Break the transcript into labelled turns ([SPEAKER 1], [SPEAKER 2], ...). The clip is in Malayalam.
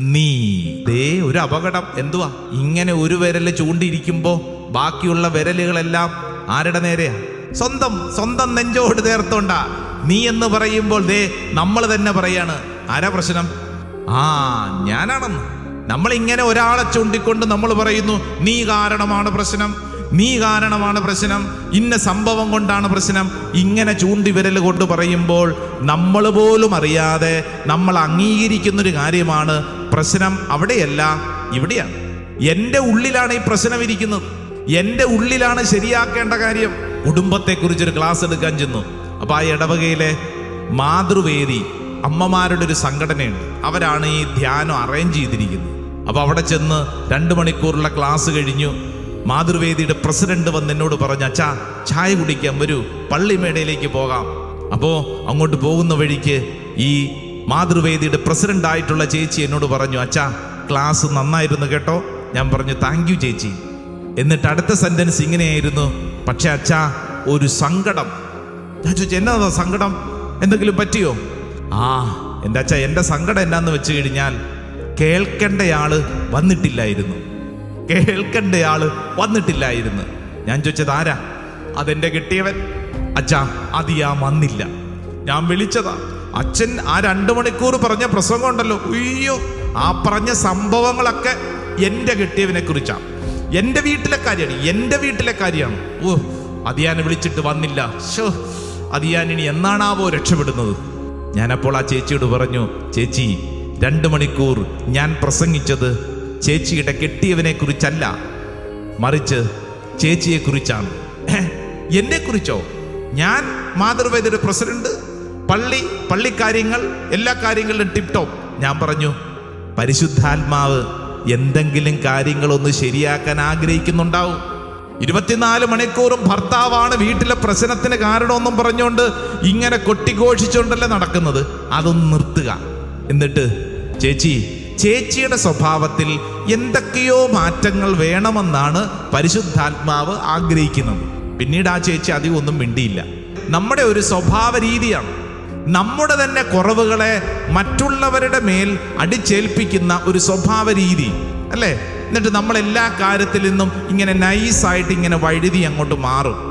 [SPEAKER 1] നീ ദേ ഒരു അപകടം. എന്തുവാ? ഇങ്ങനെ ഒരു വിരൽ ചൂണ്ടിയിരിക്കുമ്പോ ബാക്കിയുള്ള വിരലുകളെല്ലാം ആരുടെ നേരെയാ? സ്വന്തം സ്വന്തം നെഞ്ചോട് ചേർത്തോണ്ടാ നീ എന്ന് പറയുമ്പോൾ ദേ നമ്മൾ തന്നെ പറയാണ്. ആരാ പ്രശ്നം? ആ ഞാനാണെന്ന്. നമ്മൾ ഇങ്ങനെ ഒരാളെ ചൂണ്ടിക്കൊണ്ട് നമ്മൾ പറയുന്നു നീ കാരണമാണ് പ്രശ്നം. നീ കാരണമാണ് പ്രശ്നം. ഇന്ന സംഭവം കൊണ്ടാണ് പ്രശ്നം. ഇങ്ങനെ ചൂണ്ടി വിരൽ കൊണ്ട് പറയുമ്പോൾ നമ്മൾ പോലും അറിയാതെ നമ്മൾ അംഗീകരിക്കുന്നൊരു കാര്യമാണ് പ്രശ്നം അവിടെയല്ല ഇവിടെയാണ്. എന്റെ ഉള്ളിലാണ് ഈ പ്രശ്നം ഇരിക്കുന്നത്. എന്റെ ഉള്ളിലാണ് ശരിയാക്കേണ്ട കാര്യം. കുടുംബത്തെക്കുറിച്ചൊരു ക്ലാസ് എടുക്കാൻ ചെന്നു. അപ്പോൾ ആ ഇടവകയിലെ മാതൃവേദി അമ്മമാരുടെ ഒരു സംഘടനയുണ്ട്. അവരാണ് ഈ ധ്യാനം അറേഞ്ച് ചെയ്തിരിക്കുന്നത്. അപ്പോൾ അവിടെ ചെന്ന് രണ്ട് മണിക്കൂറുള്ള ക്ലാസ് കഴിഞ്ഞു. മാതൃവേദിയുടെ പ്രസിഡന്റ് വന്ന് എന്നോട് പറഞ്ഞു അച്ഛാ ചായ കുടിക്കാൻ വരൂ പള്ളിമേടയിലേക്ക് പോകാം. അപ്പോൾ അങ്ങോട്ട് പോകുന്ന വഴിക്ക് ഈ മാതൃവേദിയുടെ പ്രസിഡന്റ് ആയിട്ടുള്ള ചേച്ചി എന്നോട് പറഞ്ഞു അച്ഛാ ക്ലാസ് നന്നായിരുന്നു കേട്ടോ. ഞാൻ പറഞ്ഞു താങ്ക് യു ചേച്ചി. എന്നിട്ട് അടുത്ത സെന്റൻസ് ഇങ്ങനെയായിരുന്നു പക്ഷേ അച്ഛാ ഒരു സങ്കടം. ഞാൻ ചോദിച്ചു എന്നതാ സങ്കടം? എന്തെങ്കിലും പറ്റിയോ? ആ എന്റെ അച്ഛ എന്റെ സങ്കടം എന്നാന്ന് വെച്ച് കഴിഞ്ഞാൽ കേൾക്കേണ്ടയാൾ വന്നിട്ടില്ലായിരുന്നു. കേൾക്കേണ്ടയാൾ വന്നിട്ടില്ലായിരുന്നു. ഞാൻ ചോദിച്ചത് ആരാ? അതെന്റെ കിട്ടിയവൻ. അച്ഛാ അത് ഞാൻ വന്നില്ല. ഞാൻ വിളിച്ചതാ. അച്ഛൻ ആ രണ്ടു മണിക്കൂർ പറഞ്ഞ പ്രസംഗം ഉണ്ടല്ലോ. അയ്യോ ആ പറഞ്ഞ സംഭവങ്ങളൊക്കെ എന്റെ കിട്ടിയവനെ കുറിച്ചാണ്. എന്റെ വീട്ടിലെ കാര്യമാണ്. എന്റെ വീട്ടിലെ കാര്യമാണ്. ഓ അതിയാൻ വിളിച്ചിട്ട് വന്നില്ല. ഷോ അതിയാൻ ഇനി എന്നാണാവോ രക്ഷപ്പെടുന്നത്? ഞാനപ്പോൾ ആ ചേച്ചിയോട് പറഞ്ഞു ചേച്ചി രണ്ട് മണിക്കൂർ ഞാൻ പ്രസംഗിച്ചത് ചേച്ചിയുടെ കെട്ടിയവനെ കുറിച്ചല്ല. മറിച്ച് ചേച്ചിയെ കുറിച്ചാണ്. എന്നെ കുറിച്ചോ? ഞാൻ മാതൃവേദിയുടെ പ്രസിഡന്റ്? പള്ളി പള്ളിക്കാര്യങ്ങൾ എല്ലാ കാര്യങ്ങളിലും ടിപ് ടോപ്പ് ഞാൻ പറഞ്ഞു പരിശുദ്ധാത്മാവ് എന്തെങ്കിലും കാര്യങ്ങളൊന്ന് ശരിയാക്കാൻ ആഗ്രഹിക്കുന്നുണ്ടാവും. ഇരുപത്തിനാല് മണിക്കൂറും ഭർത്താവാണ് വീട്ടിലെ പ്രശ്നത്തിന് കാരണമെന്നും പറഞ്ഞുകൊണ്ട് ഇങ്ങനെ കൊട്ടിഘോഷിച്ചുകൊണ്ടല്ലേ നടക്കുന്നത്. അതൊന്ന് നിർത്തുക. എന്നിട്ട് ചേച്ചി ചേച്ചിയുടെ സ്വഭാവത്തിൽ എന്തൊക്കെയോ മാറ്റങ്ങൾ വേണമെന്നാണ് പരിശുദ്ധാത്മാവ് ആഗ്രഹിക്കുന്നത്. പിന്നീട് ആ ചേച്ചി അധികം ഒന്നും മിണ്ടിയില്ല. നമ്മുടെ ഒരു സ്വഭാവ രീതിയാണ് നമ്മുടെ തന്നെ കുറവുകളെ മറ്റുള്ളവരുടെ മേൽ അടിച്ചേൽപ്പിക്കുന്ന ഒരു സ്വഭാവ രീതി അല്ലേ? എന്നിട്ട് നമ്മൾ എല്ലാ കാര്യത്തിൽ നിന്നും ഇങ്ങനെ നൈസായിട്ട് ഇങ്ങനെ വഴുതി അങ്ങോട്ട് മാറും.